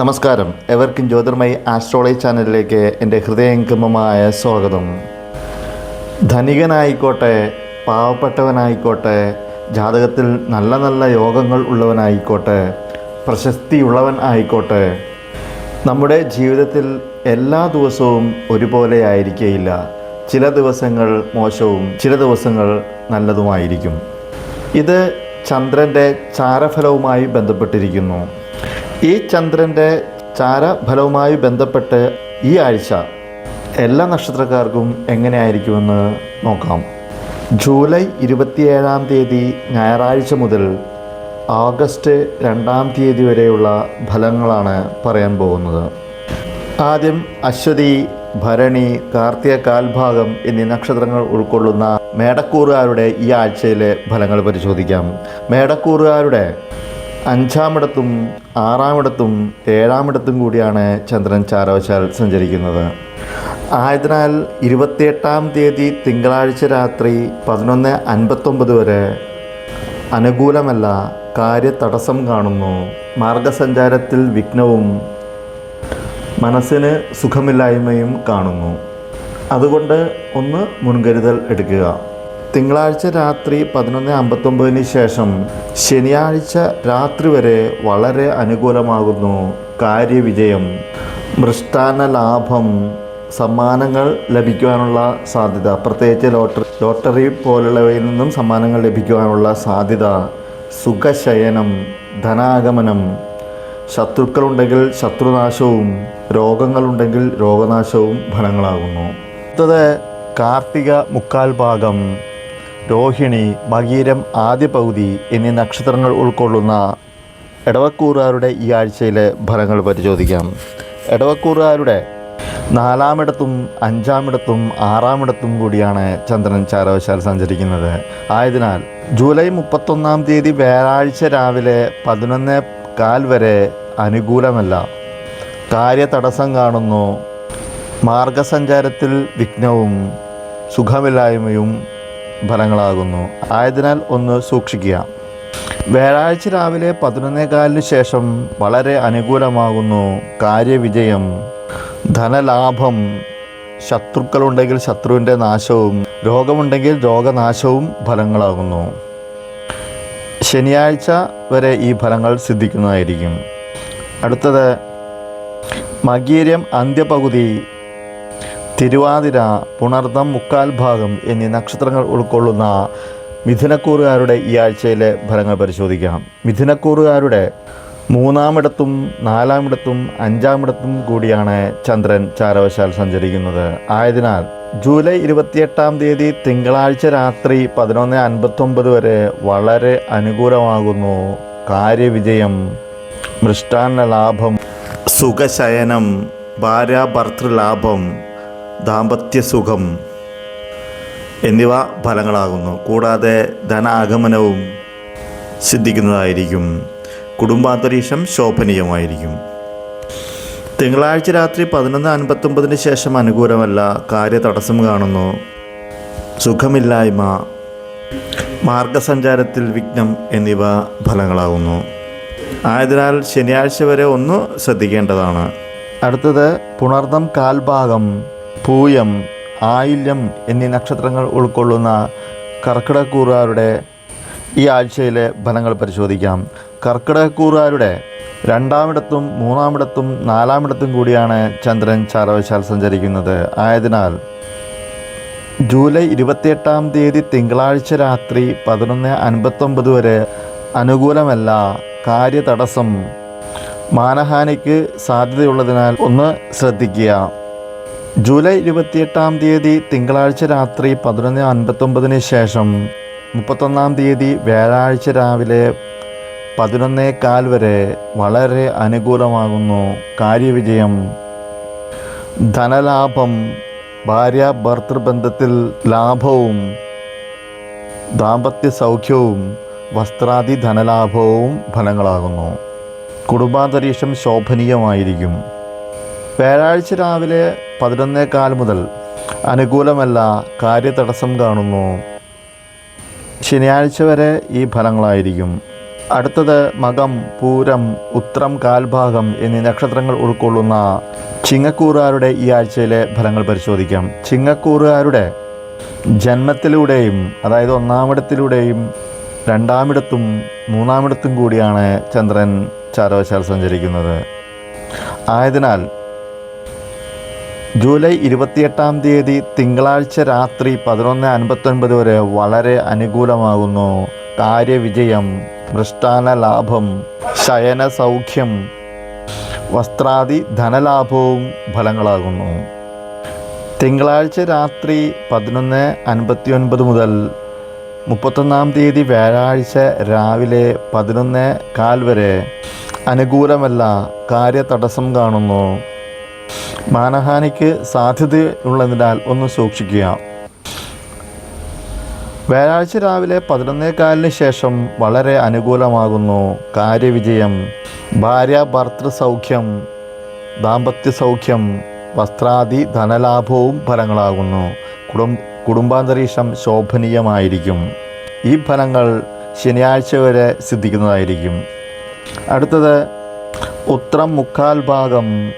നമസ്കാരം. എവർക്കും ജ്യോതിർമയി ആസ്ട്രോളജി ചാനലിലേക്ക് എന്റെ ഹൃദയംഗമമായ സ്വാഗതം. ധനികനായിക്കോട്ടെ പാവപ്പെട്ടവനായിക്കോട്ടെ ജാതകത്തിൽ നല്ല നല്ല യോഗങ്ങൾ ഉള്ളവനായിക്കോട്ടെ പ്രശസ്തിയുള്ളവൻ ആയിക്കോട്ടെ നമ്മുടെ ജീവിതത്തിൽ എല്ലാ ദിവസവും ഒരുപോലെ ആയിരിക്കുകയില്ല ചില ദിവസങ്ങൾ മോശവും ചില ദിവസങ്ങൾ നല്ലതുമായിരിക്കും. ഇത് ചന്ദ്രന്റെ ചാരഫലവുമായി ബന്ധപ്പെട്ടിരിക്കുന്നു. ഈ ചന്ദ്രന്റെ ചാരഫലവുമായി ബന്ധപ്പെട്ട് ഈ ആഴ്ച എല്ലാ നക്ഷത്രക്കാർക്കും എങ്ങനെയായിരിക്കുമെന്ന് നോക്കാം. ജൂലൈ ഇരുപത്തിയേഴാം തീയതി ഞായറാഴ്ച മുതൽ ഓഗസ്റ്റ് രണ്ടാം തീയതി വരെയുള്ള ഫലങ്ങളാണ് പറയാൻ പോകുന്നത്. ആദ്യം അശ്വതി ഭരണി കാർത്തിക കാൽഭാഗം എന്നീ നക്ഷത്രങ്ങൾ ഉൾക്കൊള്ളുന്ന മേടക്കൂറുകാരുടെ ഈ ആഴ്ചയിലെ ഫലങ്ങൾ പരിശോധിക്കാം. മേടക്കൂറുകാരുടെ അഞ്ചാമിടത്തും ആറാമിടത്തും ഏഴാമിടത്തും കൂടിയാണ് ചന്ദ്രൻ ചാരവശാൽ സഞ്ചരിക്കുന്നത്. ആയതിനാൽ ഇരുപത്തിയെട്ടാം തീയതി തിങ്കളാഴ്ച രാത്രി പതിനൊന്ന് അൻപത്തൊമ്പത് വരെ അനുകൂലമല്ല കാര്യതടസ്സം കാണുന്നു. മാർഗസഞ്ചാരത്തിൽ വിഘ്നവും മനസ്സിന് സുഖമില്ലായ്മയും കാണുന്നു. അതുകൊണ്ട് ഒന്ന് മുൻകരുതൽ എടുക്കുക. തിങ്കളാഴ്ച രാത്രി പതിനൊന്ന് അമ്പത്തൊമ്പതിന് ശേഷം ശനിയാഴ്ച രാത്രി വരെ വളരെ അനുകൂലമാകുന്നു കാര്യവിജയം. മൃഷ്ടാന ലാഭം സമ്മാനങ്ങൾ ലഭിക്കുവാനുള്ള സാധ്യത പ്രത്യേകിച്ച് ലോട്ടറി ലോട്ടറി പോലുള്ളവയിൽ നിന്നും സമ്മാനങ്ങൾ ലഭിക്കുവാനുള്ള സാധ്യത സുഖശയനം ധനാഗമനം ശത്രുക്കളുണ്ടെങ്കിൽ ശത്രുനാശവും രോഗങ്ങളുണ്ടെങ്കിൽ രോഗനാശവും ഫലങ്ങളാകുന്നു. അടുത്തത് കാർത്തിക മുക്കാൽ ഭാഗം. രോഹിണി മകീരം ആദ്യ പകുതി എന്നീ നക്ഷത്രങ്ങൾ ഉൾക്കൊള്ളുന്ന എടവക്കൂറുകാരുടെ ഈ ആഴ്ചയിലെ ഫലങ്ങൾ പരിശോധിക്കാം. എടവക്കൂറുകാരുടെ നാലാമിടത്തും അഞ്ചാമിടത്തും ആറാമിടത്തും കൂടിയാണ് ചന്ദ്രൻ ചാരവശാൽ സഞ്ചരിക്കുന്നത്. ആയതിനാൽ ജൂലൈ മുപ്പത്തൊന്നാം തീയതി വ്യാഴാഴ്ച രാവിലെ പതിനൊന്ന് കാൽ വരെ അനുകൂലമല്ല. കാര്യതടസ്സം കാണുന്നു. മാർഗസഞ്ചാരത്തിൽ വിഘ്നവും സുഖമില്ലായ്മയും ഫലങ്ങളാകുന്നു. ആയതിനാൽ ഒന്ന് സൂക്ഷിക്കുക. വ്യാഴാഴ്ച രാവിലെ പതിനൊന്നേകാലിന് ശേഷം വളരെ അനുകൂലമാകുന്നു. കാര്യവിജയം. ധനലാഭം. ശത്രുക്കളുണ്ടെങ്കിൽ ശത്രുവിന്റെ നാശവും രോഗമുണ്ടെങ്കിൽ രോഗനാശവും ഫലങ്ങളാകുന്നു. ശനിയാഴ്ച വരെ ഈ ഫലങ്ങൾ സിദ്ധിക്കുന്നതായിരിക്കും. അടുത്തത് മകീര്യം അന്ത്യപകുതി. തിരുവാതിര പുണർദം മുക്കാൽ ഭാഗം എന്നീ നക്ഷത്രങ്ങൾ ഉൾക്കൊള്ളുന്ന മിഥുനക്കൂറുകാരുടെ ഈ ആഴ്ചയിലെ ഫലങ്ങൾ പരിശോധിക്കാം. മിഥുനക്കൂറുകാരുടെ മൂന്നാമിടത്തും നാലാമിടത്തും അഞ്ചാമിടത്തും കൂടിയാണ് ചന്ദ്രൻ ചാരവശാൽ സഞ്ചരിക്കുന്നത്. ആയതിനാൽ ജൂലൈ ഇരുപത്തിയെട്ടാം തീയതി തിങ്കളാഴ്ച രാത്രി പതിനൊന്ന് അൻപത്തൊമ്പത് വരെ വളരെ അനുകൂലമാകുന്നു. കാര്യവിജയം മൃഷ്ടാന്ന ലാഭം സുഖശയനം ഭാര്യാഭർത്തൃലാഭം ദാമ്പത്യസുഖം എന്നിവ ഫലങ്ങളാകുന്നു. കൂടാതെ ധനാഗമനവും സിദ്ധിക്കുന്നതായിരിക്കും. കുടുംബാന്തരീക്ഷം ശോഭനീയമായിരിക്കും. തിങ്കളാഴ്ച രാത്രി പതിനൊന്ന് അൻപത്തൊമ്പതിന് ശേഷം അനുകൂലമല്ല കാര്യതടസ്സം കാണുന്നു. സുഖമില്ലായ്മ മാർഗസഞ്ചാരത്തിൽ വിഘ്നം എന്നിവ ഫലങ്ങളാകുന്നു. ആയതിനാൽ ശനിയാഴ്ച വരെ ഒന്ന് ശ്രദ്ധിക്കേണ്ടതാണ്. അടുത്തത് പുണർദം കാൽഭാഗം. പൂയം ആയില്യം എന്നീ നക്ഷത്രങ്ങൾ ഉൾക്കൊള്ളുന്ന കർക്കിടക്കൂറുകാരുടെ ഈ ആഴ്ചയിലെ ഫലങ്ങൾ പരിശോധിക്കാം. കർക്കിടകക്കൂറുകാരുടെ രണ്ടാമിടത്തും മൂന്നാമിടത്തും നാലാമിടത്തും കൂടിയാണ് ചന്ദ്രൻ ചാരവശാൽ സഞ്ചരിക്കുന്നത്. ആയതിനാൽ ജൂലൈ ഇരുപത്തിയെട്ടാം തീയതി തിങ്കളാഴ്ച രാത്രി പതിനൊന്ന് അൻപത്തൊമ്പത് വരെ അനുകൂലമല്ല. കാര്യതടസ്സം മാനഹാനിക്ക് സാധ്യതയുള്ളതിനാൽ ഒന്ന് ശ്രദ്ധിക്കുക. ജൂലൈ ഇരുപത്തിയെട്ടാം തീയതി തിങ്കളാഴ്ച രാത്രി പതിനൊന്ന് അൻപത്തൊമ്പതിന് ശേഷം മുപ്പത്തൊന്നാം തീയതി വ്യാഴാഴ്ച രാവിലെ പതിനൊന്നേ കാൽ വരെ വളരെ അനുകൂലമാകുന്നു കാര്യവിജയം. ധനലാഭം ഭാര്യ ഭർത്തൃബന്ധത്തിൽ ലാഭവും ദാമ്പത്യ സൗഖ്യവും വസ്ത്രാദി ധനലാഭവും ഫലങ്ങളാകുന്നു. കുടുംബാന്തരീക്ഷം ശോഭനീയമായിരിക്കും. വ്യാഴാഴ്ച രാവിലെ പതിനൊന്നേകാൽ മുതൽ അനുകൂലമല്ല കാര്യതടസ്സം കാണുന്നു. ശനിയാഴ്ച വരെ ഈ ഫലങ്ങളായിരിക്കും. അടുത്തത് മകം പൂരം ഉത്രം കാൽഭാഗം എന്നീ നക്ഷത്രങ്ങൾ ഉൾക്കൊള്ളുന്ന ചിങ്ങക്കൂറുകാരുടെ ഈ ആഴ്ചയിലെ ഫലങ്ങൾ പരിശോധിക്കാം. ചിങ്ങക്കൂറുകാരുടെ ജന്മത്തിലൂടെയും അതായത് ഒന്നാമിടത്തിലൂടെയും രണ്ടാമിടത്തും മൂന്നാമിടത്തും കൂടിയാണ് ചന്ദ്രൻ ചാരവശാൽ സഞ്ചരിക്കുന്നത്. ആയതിനാൽ ജൂലൈ ഇരുപത്തിയെട്ടാം തീയതി തിങ്കളാഴ്ച രാത്രി പതിനൊന്ന് അൻപത്തൊൻപത് വരെ വളരെ അനുകൂലമാകുന്നു. കാര്യവിജയം മൃഷ്ടാന ലാഭം ശയന സൗഖ്യം വസ്ത്രാദി ധനലാഭവും ഫലങ്ങളാകുന്നു. തിങ്കളാഴ്ച രാത്രി പതിനൊന്ന് അൻപത്തിയൊൻപത് മുതൽ മുപ്പത്തൊന്നാം തീയതി വ്യാഴാഴ്ച രാവിലെ പതിനൊന്ന് കാൽ വരെ അനുകൂലമല്ല കാര്യതടസ്സം കാണുന്നു. മാനഹാനിക്ക് സാധ്യതയുള്ളതിനാൽ ഒന്ന് സൂക്ഷിക്കുക. വ്യാഴാഴ്ച രാവിലെ പതിനൊന്നേകാലിന് ശേഷം വളരെ അനുകൂലമാകുന്നു. കാര്യവിജയം. ഭാര്യ ഭർത്തൃ സൗഖ്യം ദാമ്പത്യ സൗഖ്യം. വസ്ത്രാദി ധനലാഭവും ഫലങ്ങളാകുന്നു. കുടും കുടുംബാന്തരീക്ഷം ശോഭനീയമായിരിക്കും. ഈ ഫലങ്ങൾ ശനിയാഴ്ച വരെ സിദ്ധിക്കുന്നതായിരിക്കും. അടുത്തത് ഉത്രം മുക്കാൽ ഭാഗം.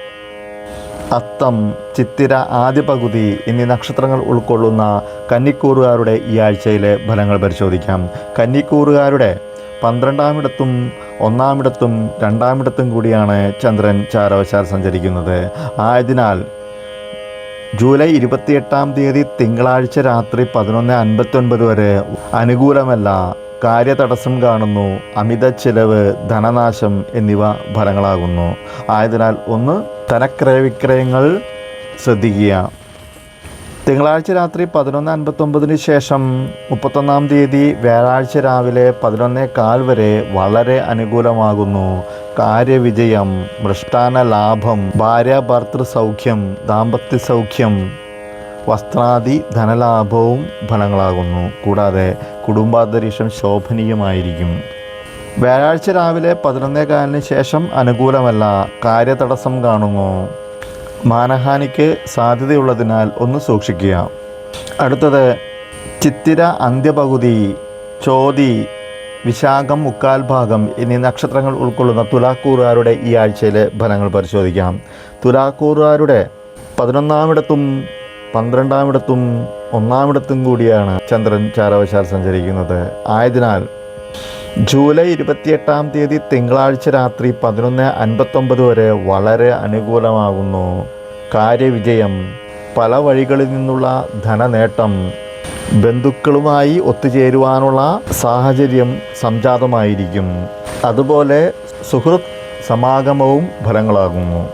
അത്തം ചിത്തിര ആദ്യ പകുതി എന്നീ നക്ഷത്രങ്ങൾ ഉൾക്കൊള്ളുന്ന കന്നിക്കൂറുകാരുടെ ഈ ആഴ്ചയിലെ ഫലങ്ങൾ പരിശോധിക്കാം. കന്നിക്കൂറുകാരുടെ പന്ത്രണ്ടാമിടത്തും ഒന്നാമിടത്തും രണ്ടാമിടത്തും കൂടിയാണ് ചന്ദ്രൻ ചാരവശാൽ സഞ്ചരിക്കുന്നത്. ആയതിനാൽ ജൂലൈ ഇരുപത്തിയെട്ടാം തീയതി തിങ്കളാഴ്ച രാത്രി പതിനൊന്ന് അൻപത്തൊൻപത് വരെ അനുകൂലമല്ല. കാര്യതടസ്സം കാണുന്നു. അമിത ചിലവ് ധനനാശം എന്നിവ ഫലങ്ങളാകുന്നു. ആയതിനാൽ ഒന്ന് ധനക്രയവിക്രയങ്ങൾ ശ്രദ്ധിക്കുക. തിങ്കളാഴ്ച രാത്രി പതിനൊന്ന് അൻപത്തൊമ്പതിന് ശേഷം മുപ്പത്തൊന്നാം തീയതി വ്യാഴാഴ്ച രാവിലെ പതിനൊന്നേ കാൽ വരെ വളരെ അനുകൂലമാകുന്നു. കാര്യവിജയം മൃഷ്ടാന ലാഭം ഭാര്യ ഭർത്തൃ സൗഖ്യം ദാമ്പത്യ സൗഖ്യം വസ്ത്രാദി ധനലാഭവും ഫലങ്ങളാകുന്നു. കൂടാതെ കുടുംബാന്തരീക്ഷം ശോഭനീയമായിരിക്കും. വ്യാഴാഴ്ച രാവിലെ പതിനൊന്നേ കാലിന് ശേഷം അനുകൂലമല്ല. കാര്യതടസ്സം കാണുന്നു മാനഹാനിക്ക് സാധ്യതയുള്ളതിനാൽ ഒന്ന് സൂക്ഷിക്കുക. അടുത്തത് ചിത്തിര അന്ത്യപകുതി ചോതി വിശാഖം മുക്കാൽ ഭാഗം എന്നീ നക്ഷത്രങ്ങൾ ഉൾക്കൊള്ളുന്ന തുലാക്കൂറുകാരുടെ ഈ ആഴ്ചയിലെ ഫലങ്ങൾ പരിശോധിക്കാം. തുലാക്കൂറുകാരുടെ പതിനൊന്നാമിടത്തും പന്ത്രണ്ടാമിടത്തും ഒന്നാമിടത്തും കൂടിയാണ് ചന്ദ്രൻ ചാരവശാൽ സഞ്ചരിക്കുന്നത്. ആയതിനാൽ ജൂലൈ ഇരുപത്തിയെട്ടാം തീയതി തിങ്കളാഴ്ച രാത്രി പതിനൊന്ന് അൻപത്തൊമ്പത് വരെ വളരെ അനുകൂലമാകുന്നു. കാര്യവിജയം. പല വഴികളിൽ നിന്നുള്ള ധനനേട്ടം. ബന്ധുക്കളുമായി ഒത്തുചേരുവാനുള്ള സാഹചര്യം സംജാതമായിരിക്കും. അതുപോലെ സുഹൃത്ത് സമാഗമവും ഫലങ്ങളാകുന്നു.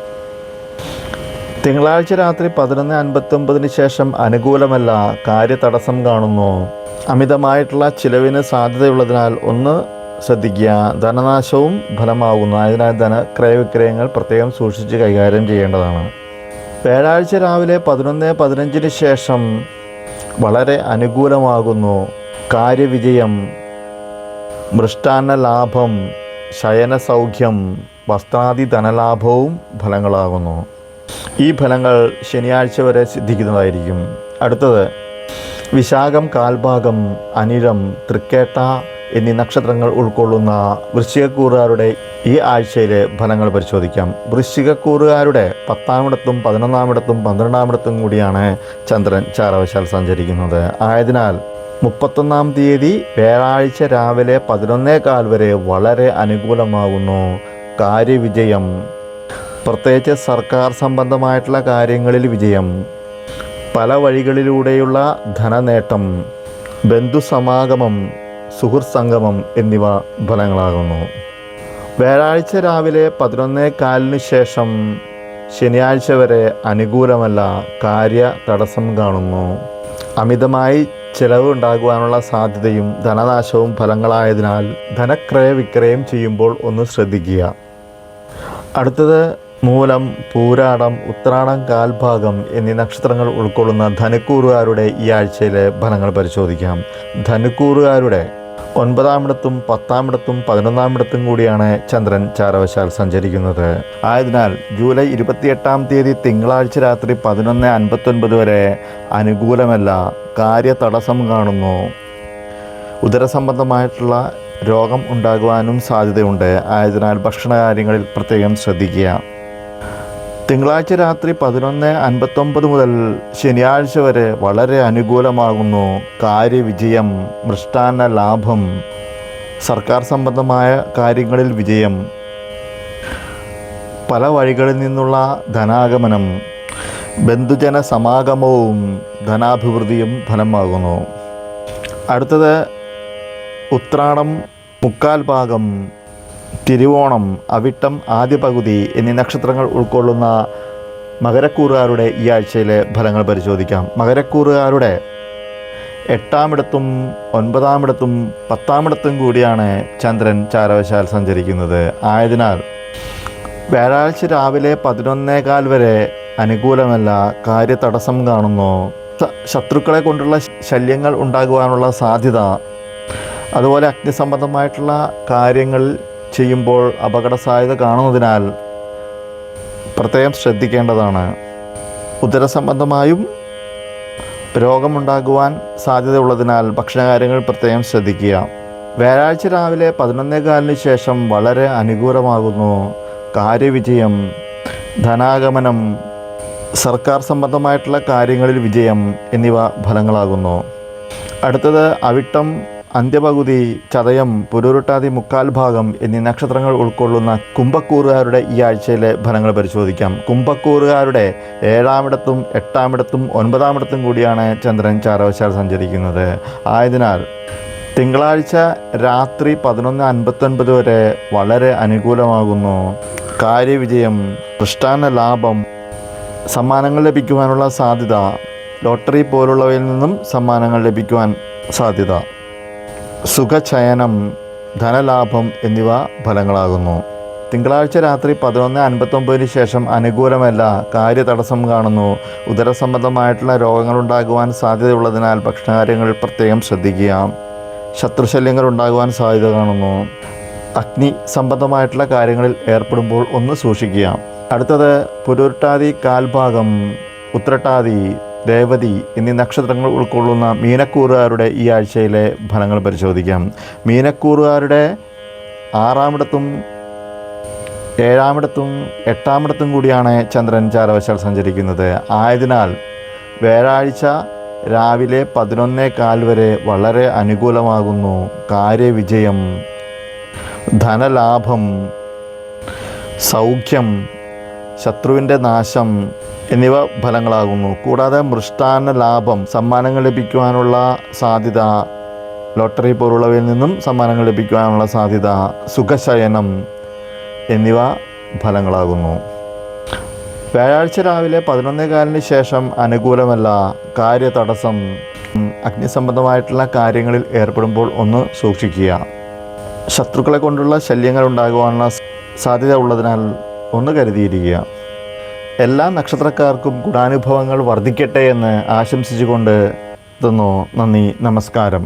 തിങ്കളാഴ്ച രാത്രി പതിനൊന്ന് അൻപത്തൊമ്പതിന് ശേഷം അനുകൂലമല്ല കാര്യതടസ്സം കാണുന്നു. അമിതമായിട്ടുള്ള ചിലവിന് സാധ്യതയുള്ളതിനാൽ ഒന്ന് ശ്രദ്ധിക്കുക. ധനനാശവും ഫലമാകുന്നു അതിനാൽ ധനക്രയവിക്രയങ്ങൾ പ്രത്യേകം സൂക്ഷിച്ച് കൈകാര്യം ചെയ്യേണ്ടതാണ്. വ്യാഴാഴ്ച രാവിലെ പതിനൊന്ന് പതിനഞ്ചിന് ശേഷം വളരെ അനുകൂലമാകുന്നു. കാര്യവിജയം മൃഷ്ടാന്ന ലാഭം ശയന സൗഖ്യം വസ്ത്രാദി ധനലാഭവും ഫലങ്ങളാകുന്നു. ഈ ഫലങ്ങൾ ശനിയാഴ്ച വരെ സിദ്ധിക്കുന്നതായിരിക്കും. അടുത്തത് വിശാഖം കാൽഭാഗം അനിഴം തൃക്കേട്ട എന്നീ നക്ഷത്രങ്ങൾ ഉൾക്കൊള്ളുന്ന വൃശ്ചികക്കൂറുകാരുടെ ഈ ആഴ്ചയിലെ ഫലങ്ങൾ പരിശോധിക്കാം. വൃശ്ചികക്കൂറുകാരുടെ പത്താമിടത്തും പതിനൊന്നാമിടത്തും പന്ത്രണ്ടാമിടത്തും കൂടിയാണ് ചന്ദ്രൻ ചാരവശാൽ സഞ്ചരിക്കുന്നത്. ആയതിനാൽ മുപ്പത്തൊന്നാം തീയതി വ്യാഴാഴ്ച രാവിലെ പതിനൊന്നേ കാൽ വരെ വളരെ അനുകൂലമാകുന്നു. കാര്യവിജയം. പ്രത്യേകിച്ച് സർക്കാർ സംബന്ധമായിട്ടുള്ള കാര്യങ്ങളിൽ വിജയം. പല വഴികളിലൂടെയുള്ള ധനനേട്ടം ബന്ധുസമാഗമം സുഹൃത് സംഗമം എന്നിവ ഫലങ്ങളാകുന്നു. വ്യാഴാഴ്ച രാവിലെ പതിനൊന്നേ കാലിന് ശേഷം ശനിയാഴ്ച വരെ അനുകൂലമല്ല കാര്യ തടസ്സം കാണുന്നു. അമിതമായി ചിലവ് ഉണ്ടാകുവാനുള്ള സാധ്യതയും ധനനാശവും ഫലങ്ങളായതിനാൽ ധനക്രയ വിക്രയം ചെയ്യുമ്പോൾ ഒന്ന് ശ്രദ്ധിക്കുക. അടുത്തത് മൂലം പൂരാടം ഉത്രാടം കാൽഭാഗം എന്നീ നക്ഷത്രങ്ങൾ ഉൾക്കൊള്ളുന്ന ധനുക്കൂറുകാരുടെ ഈ ആഴ്ചയിലെ ഫലങ്ങൾ പരിശോധിക്കാം. ധനുക്കൂറുകാരുടെ ഒൻപതാമിടത്തും പത്താമിടത്തും പതിനൊന്നാമിടത്തും കൂടിയാണ് ചന്ദ്രൻ ചാരവശാൽ സഞ്ചരിക്കുന്നത്. ആയതിനാൽ ജൂലൈ ഇരുപത്തിയെട്ടാം തീയതി തിങ്കളാഴ്ച രാത്രി പതിനൊന്ന് അൻപത്തൊൻപത് വരെ അനുകൂലമല്ല കാര്യ തടസ്സം കാണുന്നു. ഉദരസംബന്ധമായിട്ടുള്ള രോഗം ഉണ്ടാകുവാനും സാധ്യതയുണ്ട്. ആയതിനാൽ ഭക്ഷണകാര്യങ്ങളിൽ പ്രത്യേകം ശ്രദ്ധിക്കുക. തിങ്കളാഴ്ച രാത്രി പതിനൊന്ന് അൻപത്തൊമ്പത് മുതൽ ശനിയാഴ്ച വരെ വളരെ അനുകൂലമാകുന്നു കാര്യവിജയം മൃഷ്ടാന്ന ലാഭം സർക്കാർ സംബന്ധമായ കാര്യങ്ങളിൽ വിജയം പല വഴികളിൽ നിന്നുള്ള ധനാഗമനം ബന്ധുജന സമാഗമവും ധനാഭിവൃദ്ധിയും ഫലമാകുന്നു. അടുത്തത് ഉത്രാടം മുക്കാൽ ഭാഗം തിരുവോണം അവിട്ടം ആദ്യ പകുതി എന്നീ നക്ഷത്രങ്ങൾ ഉൾക്കൊള്ളുന്ന മകരക്കൂറുകാരുടെ ഈ ആഴ്ചയിലെ ഫലങ്ങൾ പരിശോധിക്കാം. മകരക്കൂറുകാരുടെ എട്ടാമിടത്തും ഒൻപതാമിടത്തും പത്താമിടത്തും കൂടിയാണ് ചന്ദ്രൻ ചാരവശാൽ സഞ്ചരിക്കുന്നത്. ആയതിനാൽ വ്യാഴാഴ്ച രാവിലെ പതിനൊന്നേകാൽ വരെ അനുകൂലമല്ല കാര്യതടസ്സം കാണുന്നു. ശത്രുക്കളെ കൊണ്ടുള്ള ശല്യങ്ങൾ ഉണ്ടാകുവാനുള്ള സാധ്യത അതുപോലെ അഗ്നിസംബന്ധമായിട്ടുള്ള കാര്യങ്ങൾ ചെയ്യുമ്പോൾ അപകട സാധ്യത കാണുന്നതിനാൽ പ്രത്യേകം ശ്രദ്ധിക്കേണ്ടതാണ്. ഉദരസംബന്ധമായും രോഗമുണ്ടാകുവാൻ സാധ്യതയുള്ളതിനാൽ ഭക്ഷണകാര്യങ്ങൾ പ്രത്യേകം ശ്രദ്ധിക്കുക. വ്യാഴാഴ്ച രാവിലെ പതിനൊന്നേകാലിന് ശേഷം വളരെ അനുകൂലമാകുന്നു. കാര്യവിജയം ധനാഗമനം സർക്കാർ സംബന്ധമായിട്ടുള്ള കാര്യങ്ങളിൽ വിജയം എന്നിവ ഫലങ്ങളാകുന്നു. അടുത്തത് അവിട്ടം അന്ത്യപകുതി ചതയം പുരുരുട്ടാതി മുക്കാൽ ഭാഗം എന്നീ നക്ഷത്രങ്ങൾ ഉൾക്കൊള്ളുന്ന കുംഭക്കൂറുകാരുടെ ഈ ആഴ്ചയിലെ ഫലങ്ങൾ പരിശോധിക്കാം. കുംഭക്കൂറുകാരുടെ ഏഴാമിടത്തും എട്ടാമിടത്തും ഒൻപതാമിടത്തും കൂടിയാണ് ചന്ദ്രൻ ചാരവശാൽ സഞ്ചരിക്കുന്നത്. ആയതിനാൽ തിങ്കളാഴ്ച രാത്രി പതിനൊന്ന് അൻപത്തൊൻപത് വരെ വളരെ അനുകൂലമാകുന്നു. കാര്യവിജയം ദൃഷ്ടാന ലാഭം സമ്മാനങ്ങൾ ലഭിക്കുവാനുള്ള സാധ്യത ലോട്ടറി പോലുള്ളവയിൽ നിന്നും സമ്മാനങ്ങൾ ലഭിക്കുവാൻ സാധ്യത. സുഖചയനം ധനലാഭം എന്നിവ ഫലങ്ങളാകുന്നു. തിങ്കളാഴ്ച രാത്രി പതിനൊന്ന് അൻപത്തൊമ്പതിന് ശേഷം അനുകൂലമല്ല കാര്യതടസ്സം കാണുന്നു. ഉദരസംബന്ധമായിട്ടുള്ള രോഗങ്ങളുണ്ടാകുവാൻ സാധ്യതയുള്ളതിനാൽ ഭക്ഷണകാര്യങ്ങളിൽ പ്രത്യേകം ശ്രദ്ധിക്കുക. ശത്രുശല്യങ്ങൾ ഉണ്ടാകുവാൻ സാധ്യത കാണുന്നു. അഗ്നി സംബന്ധമായിട്ടുള്ള കാര്യങ്ങളിൽ ഏർപ്പെടുമ്പോൾ ഒന്ന് സൂക്ഷിക്കുക. അടുത്തത് പുരുട്ടാതി കാൽഭാഗം ഉത്രട്ടാതി രേവതി എന്നീ നക്ഷത്രങ്ങൾ ഉൾക്കൊള്ളുന്ന മീനക്കൂറുകാരുടെ ഈ ആഴ്ചയിലെ ഫലങ്ങൾ പരിശോധിക്കാം. മീനക്കൂറുകാരുടെ ആറാമിടത്തും ഏഴാമിടത്തും എട്ടാമിടത്തും കൂടിയാണ് ചന്ദ്രൻ ചാരവശാൽ സഞ്ചരിക്കുന്നത്. ആയതിനാൽ വ്യാഴാഴ്ച രാവിലെ പതിനൊന്നേ കാൽ വരെ വളരെ അനുകൂലമാകുന്നു. കാര്യവിജയം ധനലാഭം സൗഖ്യം ശത്രുവിന്റെ നാശം എന്നിവ ഫലങ്ങളാകുന്നു. കൂടാതെ മൃഷ്ടാന്ന ലാഭം സമ്മാനങ്ങൾ ലഭിക്കുവാനുള്ള സാധ്യത ലോട്ടറി പോലുള്ളവയിൽ നിന്നും സമ്മാനങ്ങൾ ലഭിക്കുവാനുള്ള സാധ്യത സുഖശയനം എന്നിവ ഫലങ്ങളാകുന്നു. വ്യാഴാഴ്ച രാവിലെ പതിനൊന്നേ കാലിന് ശേഷം അനുകൂലമല്ല. കാര്യതടസ്സം. അഗ്നിസംബന്ധമായിട്ടുള്ള കാര്യങ്ങളിൽ ഏർപ്പെടുമ്പോൾ ഒന്ന് സൂക്ഷിക്കുക. ശത്രുക്കളെ കൊണ്ടുള്ള ശല്യങ്ങൾ ഉണ്ടാകുവാനുള്ള സാധ്യത ഉള്ളതിനാൽ ഒന്ന് കരുതിയിരിക്കുക. എല്ലാ നക്ഷത്രക്കാർക്കും ഗുണാനുഭവങ്ങൾ വർദ്ധിക്കട്ടെ എന്ന് ആശംസിച്ചുകൊണ്ട് തന്നോ നന്ദി നമസ്കാരം.